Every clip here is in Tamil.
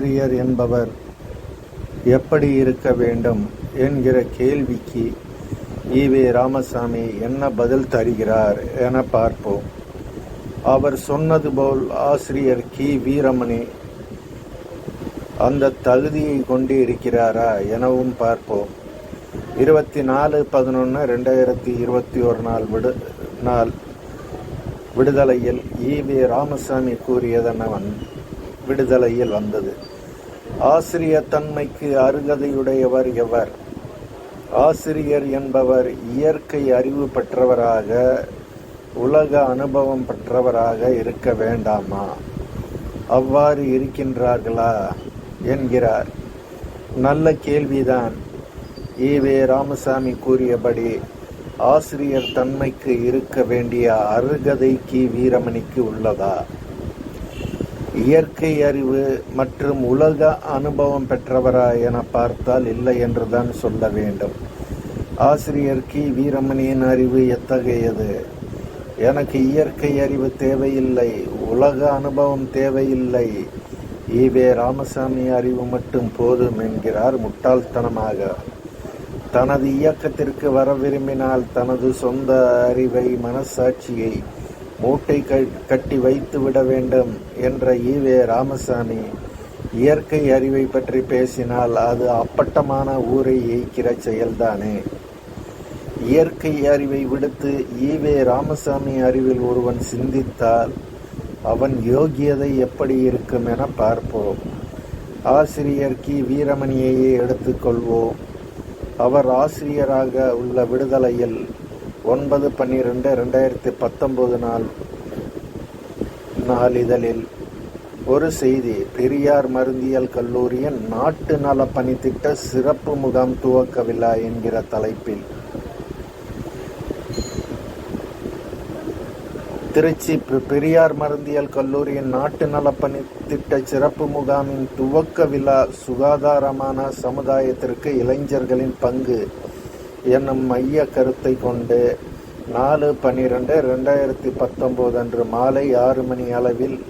ஆசிரியர் என்பவர் எப்படி இருக்க வேண்டும் என்கிற கேள்விக்கு ஈவே ராமசாமி என்ன பதில் தருகிறார் என பார்ப்போம். அவர் சொன்னது போல் ஆசிரியர் கி. வீரமணி அந்த தகுதியை கொண்டு இருக்கிறாரா எனவும் பார்ப்போம். இருபத்தி நாலு பதினொன்று ரெண்டாயிரத்தி இருபத்தி ஒரு நாள் விடு நாள் விடுதலையில் ஈவே ராமசாமி கூறியதெனவன் விடுதலையில் வந்தது. ஆசிரியர் தன்மைக்கு அருகதையுடையவர் எவர்? ஆசிரியர் என்பவர் இயற்கை அறிவு பெற்றவராக உலக அனுபவம் பெற்றவராக இருக்க வேண்டாமா? அவ்வாறு இருக்கின்றார்களா? என்கிறார். நல்ல கேள்விதான். ஈவே ராமசாமி கூறியபடி ஆசிரியர் தன்மைக்கு இருக்க வேண்டிய அருகதை கி வீரமணிக்கு உள்ளதா? இயற்கை அறிவு மற்றும் உலக அனுபவம் பெற்றவரா என பார்த்தால் இல்லை என்றுதான் சொல்ல வேண்டும். ஆசிரியர் கி. வீரமணியின் அறிவு எத்தகையது? எனக்கு இயற்கை அறிவு தேவையில்லை உலக அனுபவம் தேவையில்லை. ஈவே ராமசாமி அறிவு மட்டும் போதும் என்கிறார் முட்டாள்தனமாக. தனது இயக்கத்திற்கு வர விரும்பினால் தனது சொந்த அறிவை மனசாட்சியை மூட்டை கட்டி வைத்து விட வேண்டும் என்ற ஈவே ராமசாமி இயற்கை அறிவை பற்றி பேசினால் அது அப்பட்டமான ஊரை ஏய்க்கிற செயல்தானே. இயற்கை அறிவை விடுத்து ஈவே ராமசாமி அறிவில் ஒருவன் சிந்தித்தால் அவன் யோகியதை எப்படி இருக்கும் என பார்ப்போம். ஆசிரியர் கி. வீரமணியையே எடுத்துக்கொள்வோம் அவர் ஆசிரியராக உள்ள விடுதலையில் ஒன்பது பன்னிரெண்டு ரெண்டாயிரத்தி பத்தொன்பது நாள் நாளிதழில் ஒரு செய்தி. பெரியார் மருந்தியல் கல்லூரியின் நாட்டு நல பணித்திட்ட சிறப்பு முகாம் துவக்க விழா என்கிற தலைப்பில். திருச்சி பெரியார் மருந்தியல் கல்லூரியின் நாட்டு நலப்பணி திட்ட சிறப்பு முகாமின் துவக்க விழா சுகாதாரமான சமுதாயத்திற்கு இளைஞர்களின் பங்கு. என்னும் மைய கருத்தை கொண்டு நாலு பன்னிரெண்டு ரெண்டாயிரத்தி பத்தொம்போது அன்று மாலை ஆறு மணி அளவில்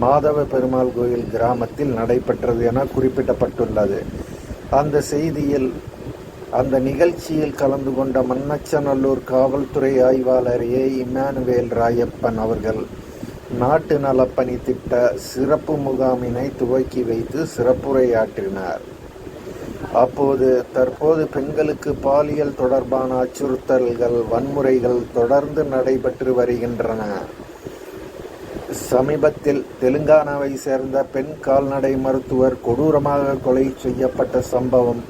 மாதவ பெருமாள் கோயில் கிராமத்தில் நடைபெற்றது என குறிப்பிடப்பட்டுள்ளது. அந்த செய்தியில் அந்த நிகழ்ச்சியில் கலந்து கொண்ட மன்னச்சநல்லூர் காவல்துறை ஆய்வாளர் ஏ. இமானுவேல் ராயப்பன் அவர்கள் நாட்டு நலப்பணி திட்ட சிறப்பு முகாமினை துவக்கி வைத்து சிறப்புரையாற்றினார். அப்போது தற்போது பெண்களுக்கு பாலியல் தொடர்பான அச்சுறுத்தல்கள் வன்முறைகள் தொடர்ந்து நடைபெற்று வருகின்றன. சமீபத்தில் தெலுங்கானாவை சேர்ந்த பெண் கால்நடை மருத்துவர் கொடூரமாக கொலை செய்யப்பட்ட சம்பவம்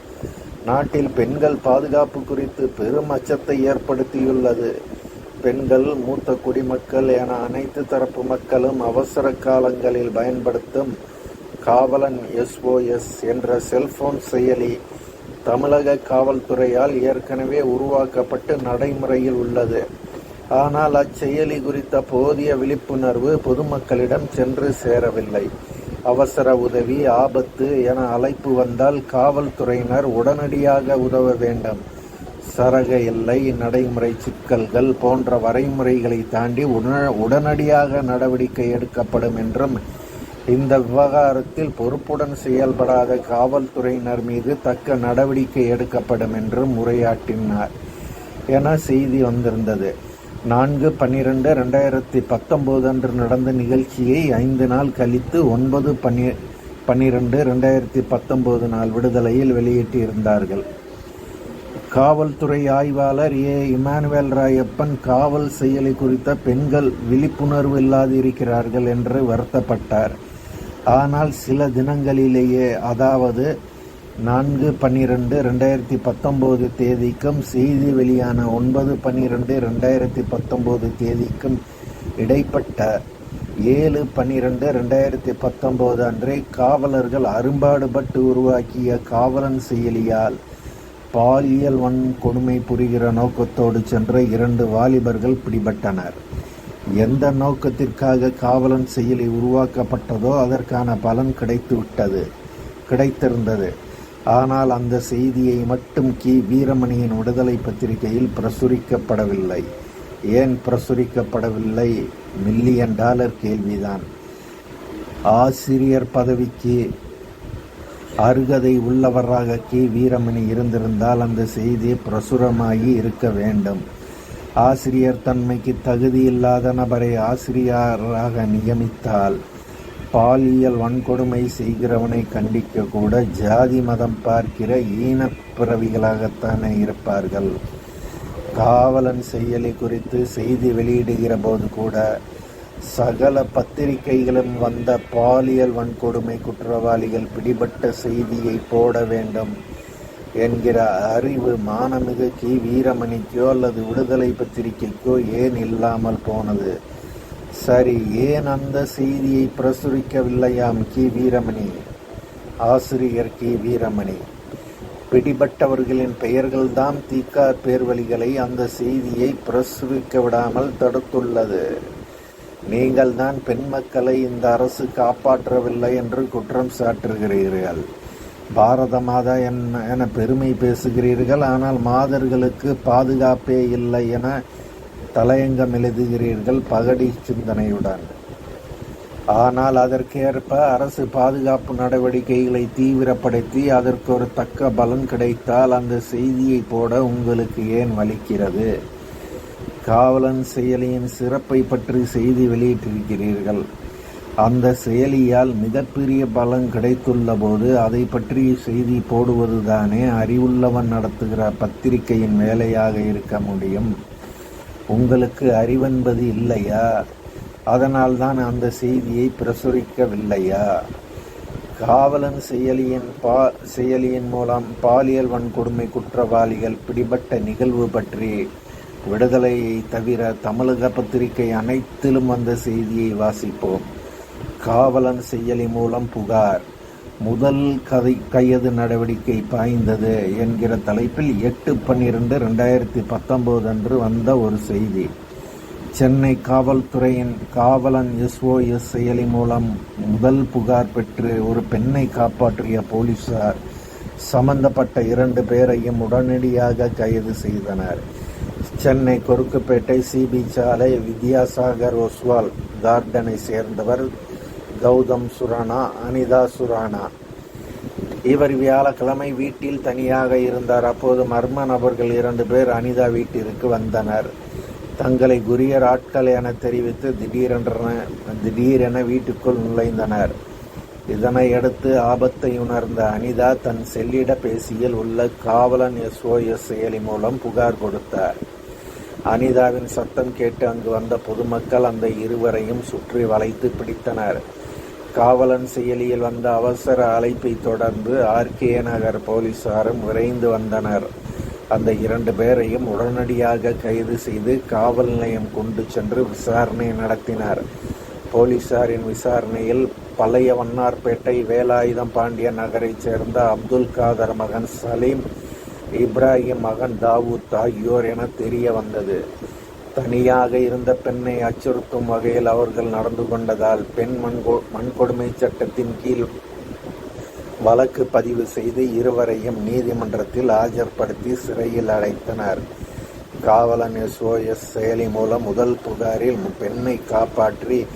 நாட்டில் பெண்கள் பாதுகாப்பு குறித்து பெரும் அச்சத்தை ஏற்படுத்தியுள்ளது. பெண்கள் மூத்த குடிமக்கள் என அனைத்து தரப்பு மக்களும் அவசர காலங்களில் பயன்படுத்தும் காவலன் எஸ்ஓஎஸ் என்ற செல்போன் செயலி தமிழக காவல்துறையால் ஏற்கனவே உருவாக்கப்பட்டு நடைமுறையில் உள்ளது. ஆனால் அச்செயலி குறித்த போதிய விழிப்புணர்வு பொதுமக்களிடம் சென்று சேரவில்லை. அவசர உதவி ஆபத்து என அழைப்பு வந்தால் காவல்துறையினர் உடனடியாக உதவ வேண்டும். சரக எல்லை நடைமுறை சிக்கல்கள் போன்ற வரைமுறைகளை தாண்டி உடனடியாக நடவடிக்கை எடுக்கப்படும் என்றும் இந்த விவகாரத்தில் பொறுப்புடன் செயல்படாத காவல்துறையினர் மீது தக்க நடவடிக்கை எடுக்கப்படும் என்று உரையாற்றினார் என செய்தி வந்திருந்தது. நான்கு பன்னிரெண்டு ரெண்டாயிரத்தி பத்தொம்போது அன்று நடந்த நிகழ்ச்சியை ஐந்து நாள் கழித்து ஒன்பது பன்னி பன்னிரெண்டு ரெண்டாயிரத்தி பத்தொம்போது நாள் விடுதலையில் வெளியிட்டிருந்தார்கள். காவல்துறை ஆய்வாளர் ஏ. இமானுவேல் ராயப்பன் காவல் செயலி குறித்த பெண்கள் விழிப்புணர்வு இல்லாதிருக்கிறார்கள் என்று வருத்தப்பட்டார். ஆனால் சில தினங்களிலேயே அதாவது நான்கு பன்னிரெண்டு ரெண்டாயிரத்தி பத்தொம்போது தேதிக்கும் செய்தி வெளியான ஒன்பது பன்னிரெண்டு ரெண்டாயிரத்தி பத்தொம்போது தேதிக்கும் இடைப்பட்ட ஏழு பன்னிரெண்டு ரெண்டாயிரத்தி பத்தொம்போது அன்றே காவலர்கள் அரும்பாடுபட்டு உருவாக்கிய காவலன் செயலியால் பாலியல் வன் கொடுமை புரிகிற நோக்கத்தோடு சென்ற இரண்டு வாலிபர்கள் பிடிபட்டனர். எந்த நோக்கத்திற்காக காவலன் செயலி உருவாக்கப்பட்டதோ அதற்கான பலன் கிடைத்துவிட்டது கிடைத்திருந்தது. ஆனால் அந்த செய்தியை மட்டும் கி. வீரமணியின் விடுதலை பத்திரிகையில் பிரசுரிக்கப்படவில்லை. ஏன் பிரசுரிக்கப்படவில்லை? மில்லியன் டாலர் கேள்விதான். ஆசிரியர் பதவிக்கு அருகதை உள்ளவராக கி. வீரமணி இருந்திருந்தால் அந்த செய்தி பிரசுரமாகி இருக்க வேண்டும். ஆசிரியர் தன்மைக்கு தகுதியில்லாத நபரை ஆசிரியராக நியமித்தால் பாலியல் வன்கொடுமை செய்கிறவனை கண்டிக்க கூட ஜாதி மதம் பார்க்கிற ஈனப் பிறவிகளாகத்தானே இருப்பார்கள். காவலன் செயலி குறித்து செய்தி வெளியிடுகிற போது கூட சகல பத்திரிகைகளும் வந்த பாலியல் வன்கொடுமை குற்றவாளிகள் பிடிபட்ட செய்தியை போட வேண்டும். என்கிற அறிவு மானமிகு கி வீரமணிக்கோ அல்லது விடுதலை பத்திரிகைக்கோ ஏன் இல்லாமல் போனது? சரி ஏன் அந்த செய்தியை பிரசுரிக்கவில்லையாம் கி. வீரமணி? ஆசிரியர் கி. வீரமணி. பிடிபட்டவர்களின் பெயர்கள்தான் தீக்கா பேர்வழிகளை அந்த செய்தியை பிரசுரிக்க விடாமல் தடுத்துள்ளது. நீங்கள் தான் பெண் மக்களை இந்த அரசு காப்பாற்றவில்லை என்று குற்றம் சாட்டுகிறீர்கள். பாரத மாதா என்ன என பெருமை பேசுகிறீர்கள் ஆனால் மாதர்களுக்கு பாதுகாப்பே இல்லை என தலையங்கம் எழுதுகிறீர்கள் பகடி சிந்தனையுடன். ஆனால் அதற்கேற்ப அரசு பாதுகாப்பு நடவடிக்கைகளை தீவிரப்படுத்தி அதற்கு ஒரு தக்க பலன் கிடைத்தால் அந்த செய்தியை போட உங்களுக்கு ஏன் வலிக்கிறது? காவலன் செயலியின் சிறப்பை பற்றி செய்தி வெளியிட்டிருக்கிறீர்கள். அந்த செயலியால் மிகப்பெரிய பலன் கிடைத்துள்ள போது அதை பற்றிய செய்தி போடுவதுதானே அறிவுள்ளவன் நடத்துகிற பத்திரிகையின் வேலையாக இருக்க முடியும். உங்களுக்கு அறிவென்பது இல்லையா? அதனால்தான் அந்த செய்தியை பிரசுரிக்கவில்லையா? காவலன் செயலியின் பா செயலியின் மூலம் பாலியல் வன்கொடுமை குற்றவாளிகள் பிடிபட்ட நிகழ்வு பற்றி விடுதலையை தவிர தமிழக பத்திரிகை அனைத்திலும் வந்த செய்தியை வாசிப்போம். காவலன் செயலி மூலம் புகார். முதல் கதை கையது நடவடிக்கை பாய்ந்தது என்கிற தலைப்பில் எட்டு பன்னிரண்டு ரெண்டாயிரத்தி பத்தொன்பது அன்று வந்த ஒரு செய்தி. சென்னை காவல்துறையின் காவலன் எஸ்ஓஎஸ் செயலி மூலம் முதல் புகார் பெற்று ஒரு பெண்ணை காப்பாற்றிய போலீசார் சம்பந்தப்பட்ட இரண்டு பேரையும் உடனடியாக கைது செய்தனர். சென்னை கொருக்குப்பேட்டை சிபி சாலை வித்யாசாகர் ஒஸ்வால் கார்டனை சேர்ந்தவர் கௌதம் சுரானா அனிதா சுரானா இவர் வியாழக்கிழமை வீட்டில் தனியாக இருந்தார். அப்போது மர்ம நபர்கள் இரண்டு பேர் அனிதா வீட்டிற்கு வந்தனர். தங்களை குரியர் ஆட்கள் என தெரிவித்து திடீரென திடீரென வீட்டுக்குள் நுழைந்தனர். இதனையடுத்து ஆபத்தை உணர்ந்த அனிதா தன் செல்லிட பேசியில் உள்ள காவலன் எஸ்ஓஎஸ் செயலி மூலம் புகார் கொடுத்தார். அனிதாவின் சத்தம் கேட்டு அங்கு வந்த பொதுமக்கள் அந்த இருவரையும் சுற்றி வளைத்து பிடித்தனர். காவலன் செயலியில் வந்த அவசர அழைப்பை தொடர்ந்து ஆர்கே நகர் போலீசாரும் விரைந்து வந்தனர். அந்த இரண்டு பேரையும் உடனடியாக கைது செய்து காவல் நிலையம் கொண்டு சென்று விசாரணை நடத்தினர். போலீசாரின் விசாரணையில் பழைய வண்ணார்பேட்டை வேலாயுதம் பாண்டிய நகரைச் சேர்ந்த அப்துல் காதர் மகன் சலீம் இப்ராஹிம் மகன் தாவூத் ஆகியோர் என தெரிய வந்தது தனியாக இருந்த பெண்ணை அச்சுறுத்தும் வகையில் அவர்கள் நடந்து கொண்டதால் பெண் மண்கொ மண்கொடுமை சட்டத்தின் கீழ் வழக்கு பதிவு செய்து இருவரையும் நீதிமன்றத்தில் ஆஜர்படுத்தி சிறையில் அடைத்தனர். காவலன் எஸ்ஓஎஸ் செயலி மூலம் முதல் புகாரில் பெண்ணை காப்பாற்றி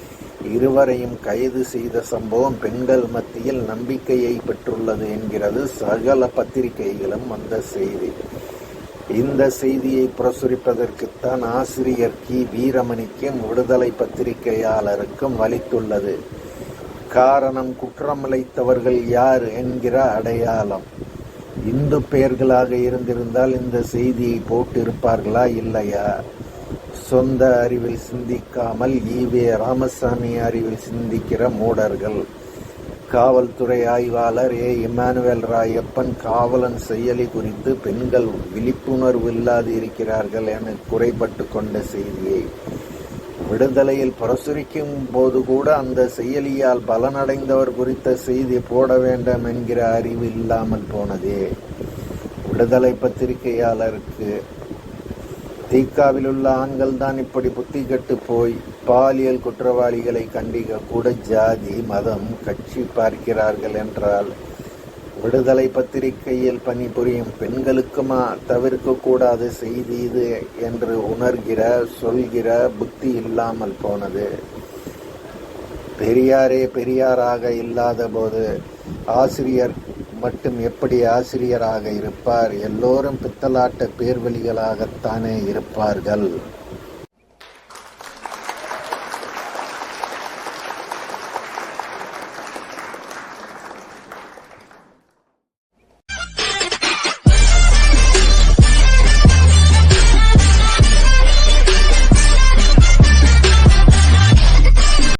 இருவரையும் கைது செய்த சம்பவம் பெண்கள் மத்தியில் நம்பிக்கையை பெற்றுள்ளது என்கிறது. சகல பத்திரிகைகளும் வந்த செய்தி. இந்த செய்தியை பிரசுரிப்பதற்குத்தான் ஆசிரியர் கி. வீரமணிக்கும் விடுதலை பத்திரிகையாளருக்கும் வலித்துள்ளது. காரணம் குற்றமிழைத்தவர்கள் யார் என்கிற அடையாளம். இந்து பெயர்களாக இருந்திருந்தால் இந்த செய்தியை போட்டிருப்பார்களா இல்லையா? சொந்த அறிவில் சிந்திக்காமல் ஈவே ராமசாமி அறிவில் சிந்திக்கிற மூடர்கள். காவல்துறை ஆய்வாளர் ஏ. இமானுவேல் ராயப்பன் காவலன் செயலி குறித்து பெண்கள் விழிப்புணர்வு இல்லாது இருக்கிறார்கள் என குறைபட்டு கொண்ட செய்தியை விடுதலையில் பிரசுரிக்கும் போது கூட அந்த செயலியால் பலனடைந்தவர் குறித்த செய்தி போட வேண்டும் என்கிற அறிவு இல்லாமல் போனதே. விடுதலை பத்திரிகையாளருக்கு தீக்காவில் உள்ள ஆண்கள் தான் இப்படி புத்தி கட்டு போய் பாலியல் குற்றவாளிகளை கண்டிக்க கூட ஜாதி மதம் கட்சி பார்க்கிறார்கள் என்றால் விடுதலை பத்திரிகையில் பணிபுரியும் பெண்களுக்குமா தவிர்க்க கூடாத செய்தி இது என்று உணர்கிற சொல்கிற புத்தி இல்லாமல் போனது. பெரியாரே பெரியாராக இல்லாத போது ஆசிரியர் மட்டும் எப்படி ஆசிரியராக இருப்பார்? எல்லோரும் பித்தலாட்ட பேர்வழிகளாகத்தானே இருப்பார்கள்?